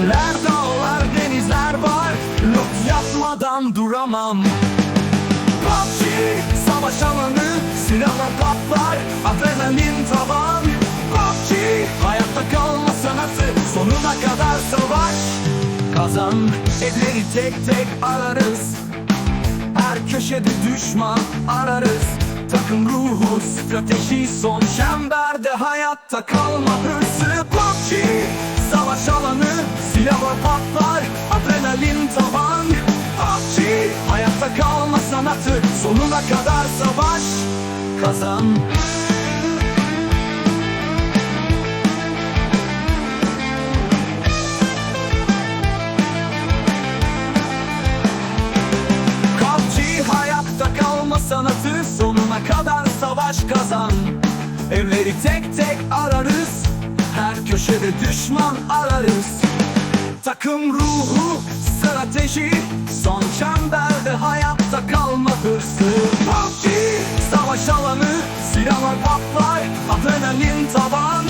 Çöller, dağlar, denizler var. Lüks yapmadan duramam. PUBG savaş alanı Silahlar patlar, adrenalin tavan. PUBG hayatta kalma sanatı Sonuna kadar savaş. Kazan evleri tek tek ararız. Her köşede düşman ararız. Takım ruhu strateji son çemberde hayatta kalma. Patlar Adrenalin tavan. PUBG Hayatta kalma sanatı Sonuna kadar savaş Kazan. Sanatı Sonuna kadar savaş kazan. Evleri tek tek ararız Her köşede düşman ararız Takım ruhu, strateji Son çemberde hayatta kalma hırsı. PUBG savaş alanı Silahlar patlar, adrenalin tavan.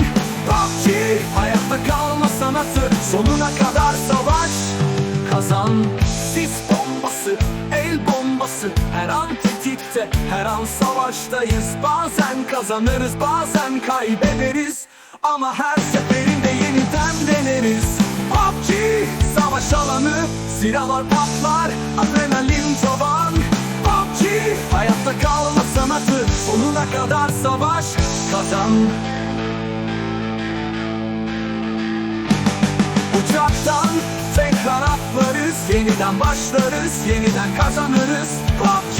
PUBG hayatta kalma sanatı Sonuna kadar savaş. Kazan Sis bombası, el bombası. Her an tetikte, her an savaştayız. Bazen kazanırız, bazen kaybederiz. Ama her seferinde savaş alanı Silahlar patlar, adrenalin tavan PUBG, hayatta kalma sanatı Sonuna kadar savaş kazan. Uçaktan tekrar atlarız Yeniden başlarız, yeniden kazanırız. PUBG